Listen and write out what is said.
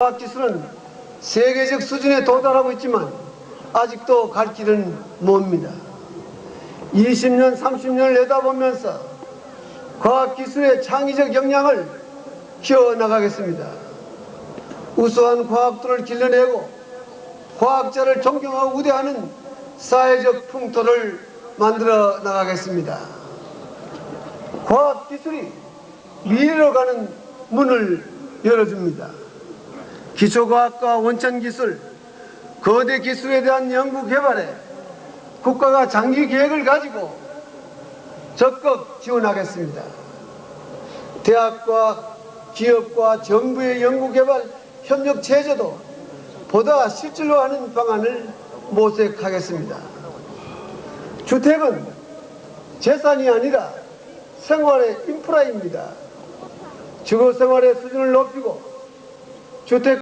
과학기술은 세계적 수준에 도달하고 있지만 아직도 갈 길은 멉니다. 20년, 30년을 내다보면서 과학기술의 창의적 역량을 키워나가겠습니다. 우수한 과학들을 길러내고 과학자를 존경하고 우대하는 사회적 풍토를 만들어 나가겠습니다. 과학기술이 미래로 가는 문을 열어줍니다. 기초과학과 원천기술, 거대 기술에 대한 연구 개발에 국가가 장기 계획을 가지고 적극 지원하겠습니다. 대학과 기업과 정부의 연구개발 협력 체제도 보다 실질로 하는 방안을 모색하겠습니다. 주택은 재산이 아니라 생활의 인프라입니다. 주거 생활의 수준을 높이고 주택